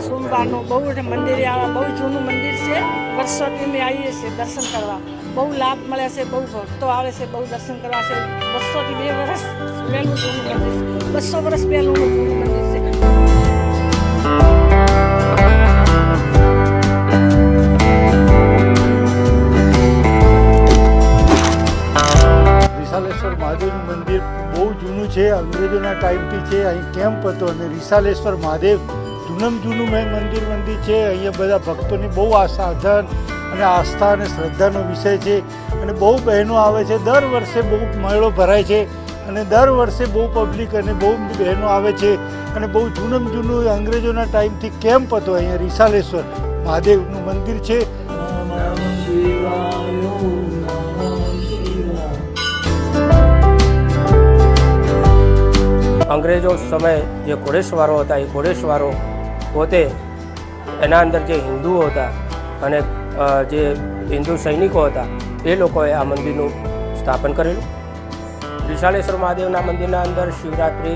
સોમવારનું બહુ મંદિરે આવા બહુ જૂનું મંદિર છે. વર્ષોથી અમે આવીએ છીએ દર્શન કરવા. બહુ લાભ મળે છે, બહુ ભક્તો આવે છે, બહુ દર્શન કરવા છે. વર્ષોથી બે વર્ષ પહેલું જૂનું મંદિર છે. બસો વર્ષ પહેલું જૂનું મંદિર છે. વિશાલેશ્વર મહાદેવનું મંદિર બહુ જૂનું છે, અંગ્રેજોના ટાઈમથી છે. અહીં કેમ્પ હતો અને વિશાલેશ્વર મહાદેવ જૂનમ જૂનું મેં મંદિર મંદિર છે. અહીંયા બધા ભક્તોની બહુ આ અને આસ્થા અને શ્રદ્ધાનો વિષય છે. અને બહુ બહેનો આવે છે. દર વર્ષે બહુ મેળો ભરાય છે અને દર વર્ષે બહુ પબ્લિક અને બહુ બહેનો આવે છે. અને બહુ જૂનમ જૂનું અંગ્રેજોના ટાઈમથી કેમ્પ હતો અહીંયા રિસાલેશ્વર. મહાદેવનું મંદિર છે. અંગ્રેજો સમયે જે ઘોડેસવારો હતા, એ ઘોડેસવારો પોતે એના અંદર જે હિન્દુઓ હતા અને જે હિન્દુ સૈનિકો હતા, એ લોકોએ આ મંદિરનું સ્થાપન કરેલું. વિશાળેશ્વર મહાદેવના મંદિરના અંદર શિવરાત્રિ,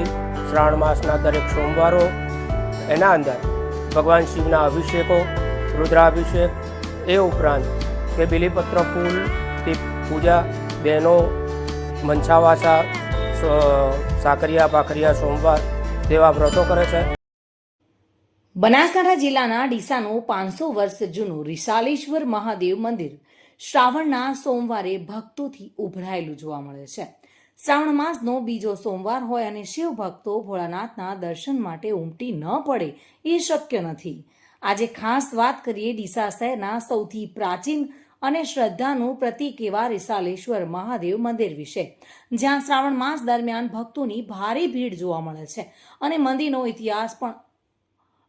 શ્રાવણ માસના દરેક સોમવારો, એના અંદર ભગવાન શિવના અભિષેકો, રુદ્રાભિષેક, એ ઉપરાંત કે બિલીપત્ર ફૂલથી પૂજા બહેનો મંછાવાસા સાકરિયા ભાખરિયા સોમવાર તેવા વ્રતો કરે છે. બનાસકાંઠા જિલ્લાના ડીસાનું પાંચસો વર્ષ જૂનું રિશાલેશ્વર મહાદેવ મંદિર શ્રાવણના સોમવારે ભક્તોથી ઉભરાયેલું જોવા મળે છે. શ્રાવણ માસનો બીજો સોમવાર હોય અને શિવ ભક્તો ભોળાનાથના દર્શન માટે ઉમટી ન પડે એ શક્ય નથી. આજે ખાસ વાત કરીએ ડીસા શહેરના સૌથી પ્રાચીન અને શ્રદ્ધાનું પ્રતીક એવા રિસાલેશ્વર મહાદેવ મંદિર વિશે, જ્યાં શ્રાવણ માસ દરમિયાન ભક્તોની ભારે ભીડ જોવા મળે છે અને મંદિરનો ઇતિહાસ પણ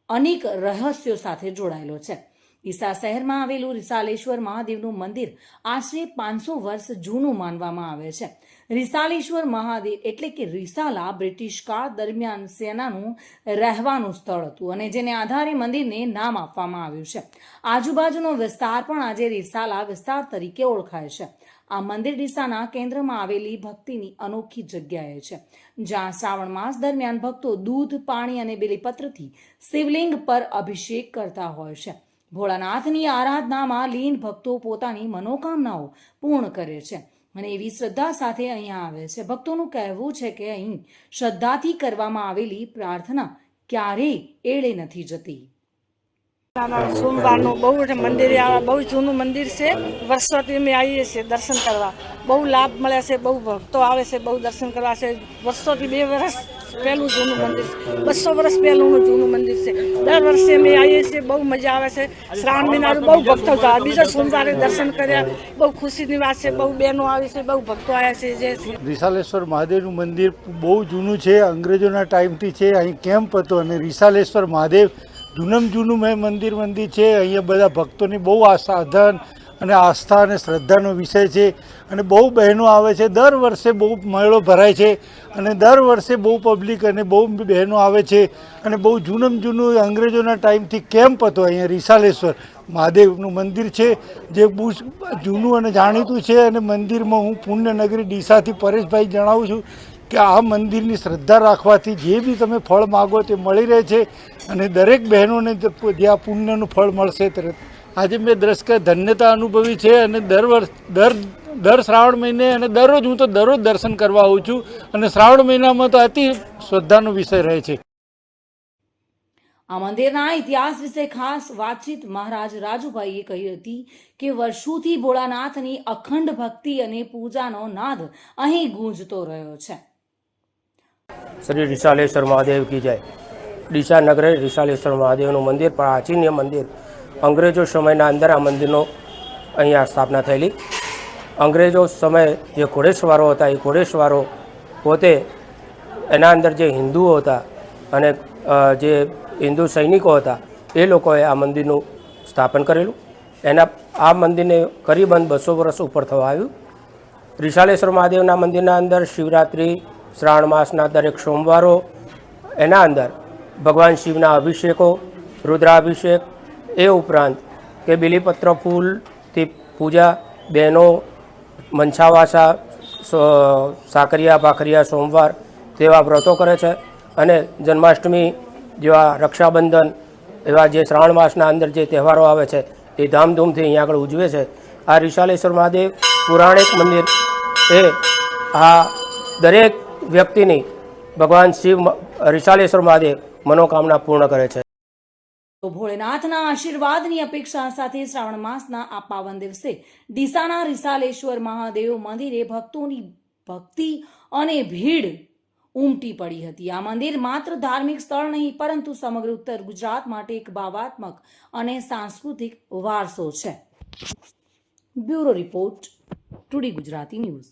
અનેક રહસ્યો સાથે જોડાયેલો છે. ઈસા શહેરમાં આવેલું રિસાલેશ્વર મહાદેવનું મંદિર આશરે પાંચસો વર્ષ જૂનું માનવામાં આવે છે. રિસાલેશ્વર મહાદેવ એટલે કે રિસાલા બ્રિટિશ કાળ દરમિયાન સેનાનું રહેવાનું સ્થળ હતું અને જેને આધારે મંદિરને નામ આપવામાં આવ્યું છે. આજુબાજુનો વિસ્તાર પણ આજે રિસાલા વિસ્તાર તરીકે ઓળખાય છે. આ મંદિર ડીસાના કેન્દ્રમાં આવેલી ભક્તિની અનોખી જગ્યાએ છે, જ્યાં શ્રાવણ માસ દરમિયાન ભક્તો દૂધ, પાણી અને બેલીપત્રથી શિવલિંગ પર અભિષેક કરતા હોય છે. ભોળાનાથની આરાધનામાં લીન ભક્તો પોતાની મનોકામનાઓ પૂર્ણ કરે છે અને એવી શ્રદ્ધા સાથે અહીંયા આવે છે. ભક્તોનું કહેવું છે કે અહીં શ્રદ્ધાથી કરવામાં આવેલી પ્રાર્થના ક્યારેય એળે નથી જતી. સોમવારનું બહુ મંદિર બહુ જૂનું મંદિર છે. વર્ષોથી અમે આવીએ છીએ દર્શન કરવા. બહુ લાભ મળે છે, બહુ ભક્તો આવે છે, બહુ દર્શન કરવા છે. વર્ષોથી બે વર્ષ પહેલું જૂનું મંદિર છે. બસો વર્ષ પહેલું જૂનું મંદિર છે. દર વર્ષે અમે આવીએ છીએ, બહુ મજા આવે છે. શ્રાવણ મહિનાનું બહુ ભક્તો થાય બીજા સોમવારે દર્શન કર્યા. બહુ ખુશીની વાત છે, બહુ બહેનો આવી છે, બહુ ભક્તો આવ્યા છે, જે વિશાલેશ્વર મહાદેવનું મંદિર બહુ જૂનું છે, અંગ્રેજોના ટાઈમથી છે. અહીં કેમ્પ હતો અને વિશાલેશ્વર મહાદેવ જૂનમ જૂનું મેં મંદિર મંદિર છે. અહીંયા બધા ભક્તોની બહુ આ અને આસ્થા અને શ્રદ્ધાનો વિષય છે. અને બહુ બહેનો આવે છે. દર વર્ષે બહુ મેળો ભરાય છે. અને દર વર્ષે બહુ પબ્લિક અને બહુ બહેનો આવે છે. અને બહુ જૂનમ જૂનું અંગ્રેજોના ટાઈમથી કેમ્પ હતો અહીંયા રિસાલેશ્વર. મહાદેવનું મંદિર છે, જે બહુ જૂનું અને જાણીતું છે. અને મંદિરમાં હું પુણ્યનગરી ડીસાથી પરેશભાઈ જણાવું છું. કે આ મંદિરની શ્રદ્ધા રાખવાથી જે બી તમે ફળ માગો તે મળી રહે છે અને દરેક બહેનોને જે આ પુણ્યનું ફળ મળશે તરત આજે મેં દ્રશ્ય ધન્યતા અનુભવી છે અને દર વર્ષ, દર દર શ્રાવણ મહિને અને દરરોજ હું તો દરરોજ દર્શન કરવા આવું છું અને શ્રાવણ મહિનામાં તો અતિ શ્રદ્ધાનો વિષય રહે છે. આ મંદિરના ઇતિહાસ વિશે ખાસ વાતચીત મહારાજ રાજુભાઈએ કહી હતી કે વર્ષોથી ભોળાનાથની અખંડ ભક્તિ અને પૂજાનો નાદ અહીં ગુંજતો રહ્યો છે. શ્રી રિશાલેશ્વર મહાદેવ કી જય. ડીસા નગરે રિશાલેશ્વર મહાદેવનું મંદિર, પ્રાચીન મંદિર. અંગ્રેજો સમયના અંદર આ મંદિરનો અહીંયા સ્થાપના થયેલી. અંગ્રેજો સમયે જે ઘોડેસવારો હતા, એ ઘોડેસવારો પોતે એના અંદર જે હિન્દુઓ હતા અને જે હિન્દુ સૈનિકો હતા, એ લોકોએ આ મંદિરનું સ્થાપન કરેલું. એના, આ મંદિરને કરીબન બસો વર્ષ ઉપર થવા આવ્યું. રિશાલેશ્વર મહાદેવના મંદિરના અંદર શિવરાત્રિ શ્રાવણ માસના દરેક સોમવારો એના અંદર ભગવાન શિવના અભિષેકો, રુદ્રાભિષેક, એ ઉપરાંત કે બિલીપત્ર ફૂલથી પૂજા બહેનો મંછાવાસા સાકરિયા, ભાખરિયા સોમવાર તેવા વ્રતો કરે છે. અને જન્માષ્ટમી જેવા રક્ષાબંધન એવા જે શ્રાવણ માસના અંદર જે તહેવારો આવે છે એ ધામધૂમથી અહીંયા આગળ ઉજવે છે. આ રિશાલેશ્વર મહાદેવ પુરાણિક મંદિર એ આ દરેક વ્યક્તિની ભગવાન શિવ રિશાલેશ્વર મહાદેવ મનોકામના પૂર્ણ કરે છે. તો ભોળેનાથના આશીર્વાદની અપેક્ષા સાથે શ્રાવણ માસના આ પાવન દિવસે ડીસાના રિસાલેશ્વર મહાદેવ મંદિરે ભક્તોની ભક્તિ અને ભીડ ઉમટી પડી હતી. આ મંદિર માત્ર ધાર્મિક સ્થળ નહીં, પરંતુ સમગ્ર ઉત્તર ગુજરાત માટે એક ભાવાત્મક અને સાંસ્કૃતિક વારસો છે. Bureau report two D Gujarati news.